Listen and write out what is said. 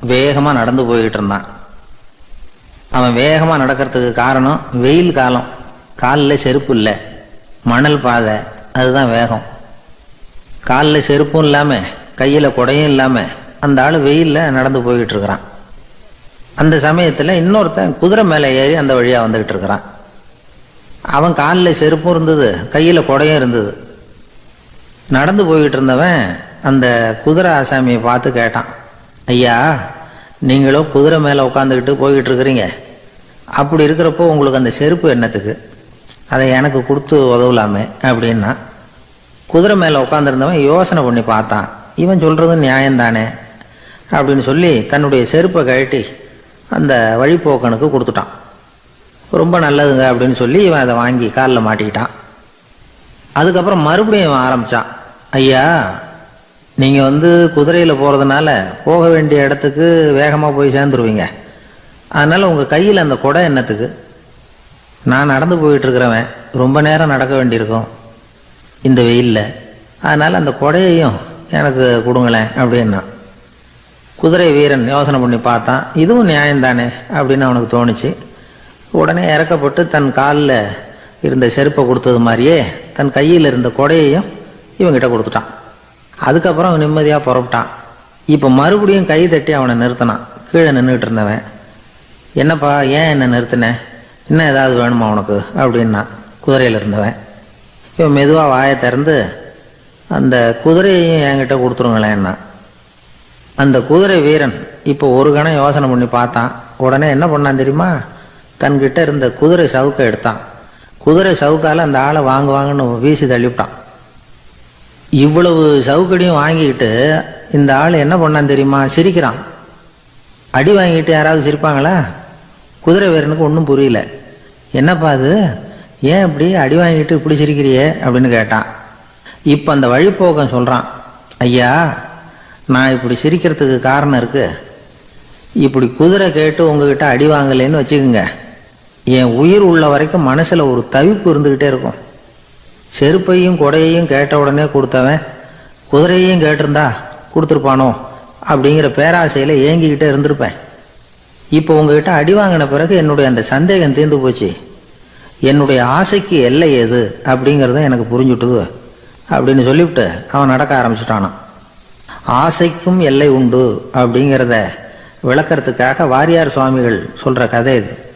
வேகமாக நடந்து போய்கிட்டு இருந்தான். அவன் வேகமாக நடக்கிறதுக்கு காரணம் வெயில் காலம். காலில் செருப்பு இல்லை. மணல் பாதை. அதுதான் வேகம். காலில் செருப்பும் இல்லாமல் கையில் குடையும் இல்லாமல் அந்த ஆள் வெயிலில் நடந்து போய்கிட்டு இருக்கிறான். அந்த சமயத்தில் இன்னொருத்தன் குதிரை மேலே ஏறி அந்த வழியாக வந்துக்கிட்டு இருக்கிறான். அவன் காலில் செருப்பும் இருந்தது கையில் குடையும் இருந்தது. நடந்து போய்கிட்டு இருந்தவன் அந்த குதிரை ஆசாமியை பார்த்து கேட்டான். ஐயா நீங்களும் குதிரை மேலே உட்காந்துக்கிட்டு போய்கிட்டு இருக்கிறீங்க அப்படி இருக்கிறப்போ உங்களுக்கு அந்த செருப்பு என்னத்துக்கு? அதை எனக்கு கொடுத்து உதவலாமே அப்படின்னா. குதிரை மேலே உட்காந்துருந்தவன் யோசனை பண்ணி பார்த்தான். இவன் சொல்கிறது நியாயம்தானே? அப்படின்னு சொல்லி தன்னுடைய செருப்பை கழட்டி அந்த வழிப்போக்கனுக்கு கொடுத்துட்டான். ரொம்ப நல்லதுங்க அப்படின்னு சொல்லி இவன் அதை வாங்கி காலில் மாட்டிக்கிட்டான். அதுக்கப்புறம் மறுபடியும் இவன் ஆரம்பிச்சான். ஐயா நீங்கள் வந்து குதிரையில் போகிறதுனால போக வேண்டிய இடத்துக்கு வேகமாக போய் சேர்ந்துருவீங்க. அதனால் உங்கள் கையில் அந்த குடை என்னத்துக்கு? நான் நடந்து போயிட்டுருக்கிறவன் ரொம்ப நேரம் நடக்க வேண்டியிருக்கும். இந்த வெயிலில். அதனால் அந்த குடையையும் எனக்கு கொடுங்களேன் அப்படின்னா. குதிரை வீரன் யோசனை பண்ணி பார்த்தான். இதுவும் நியாயம்தானே அப்படின்னு அவனுக்கு தோணுச்சு. உடனே இறக்கப்பட்டு தன் காலில் இருந்த செருப்பை கொடுத்தது மாதிரியே தன் கையில் இருந்த கொடையையும் இவங்கிட்ட கொடுத்துட்டான். அதுக்கப்புறம் அவன் நிம்மதியாக புறப்பட்டான். இப்போ மறுபடியும் கை தட்டி அவனை நிறுத்தினான். கீழே நின்றுட்டு இருந்தவன் என்னப்பா ஏன் என்னை நிறுத்தின? இன்னும் ஏதாவது வேணுமா உனக்கு? அப்படின்னா குதிரையில் இருந்தவன் இவன் மெதுவாக வாயை திறந்து அந்த குதிரையையும் என்கிட்ட கொடுத்துருங்களேன்னா அந்த குதிரை வீரன் இப்போ ஒரு கணம் யோசனை பண்ணி பார்த்தான். உடனே என்ன பண்ணான் தெரியுமா? தன்கிட்ட இருந்த குதிரை சவுக்கை எடுத்தான். குதிரை சவுக்கால் அந்த ஆளை வாங்குவாங்கன்னு வீசி தள்ளிவிட்டான். இவ்வளவு சவுக்கடியும் வாங்கிக்கிட்டு இந்த ஆள் என்ன பண்ணான் தெரியுமா? சிரிக்கிறான். அடி வாங்கிட்டு யாராவது சிரிப்பாங்களா? குதிரை வீரனுக்கு ஒன்றும் புரியல. என்னப்பா அது? ஏன் இப்படி அடி வாங்கிட்டு இப்படி சிரிக்கிறியே? அப்படின்னு கேட்டான். இப்போ அந்த வழிப்போக்கன் சொல்கிறான் ஐயா நான் இப்படி சிரிக்கிறதுக்கு காரணம் இருக்கு. இப்படி குதிரை கேட்டு உங்ககிட்ட அடி வாங்கலைன்னு வச்சுக்கோங்க. என் உயிர் உள்ள வரைக்கும் மனசில் ஒரு தவிப்பு இருந்துக்கிட்டே இருக்கும். செருப்பையும் கொடையையும் கேட்ட உடனே கொடுத்தவன் குதிரையையும் கேட்டிருந்தா கொடுத்துருப்பானோ? அப்படிங்கிற பேராசையில் ஏங்கிக்கிட்டே இருந்திருப்பேன். இப்போ உங்ககிட்ட அடி வாங்கின பிறகு என்னுடைய அந்த சந்தேகம் தீர்ந்து போச்சு. என்னுடைய ஆசைக்கு எல்லை எது அப்படிங்கிறத எனக்கு புரிஞ்சுட்டுது அப்படின்னு சொல்லிவிட்டு அவன் நடக்க ஆரம்பிச்சிட்டானான். ஆசைக்கும் எல்லை உண்டு அப்படிங்கிறத விளக்கறதுக்காக வாரியார் சுவாமிகள் சொல்கிற கதை இது.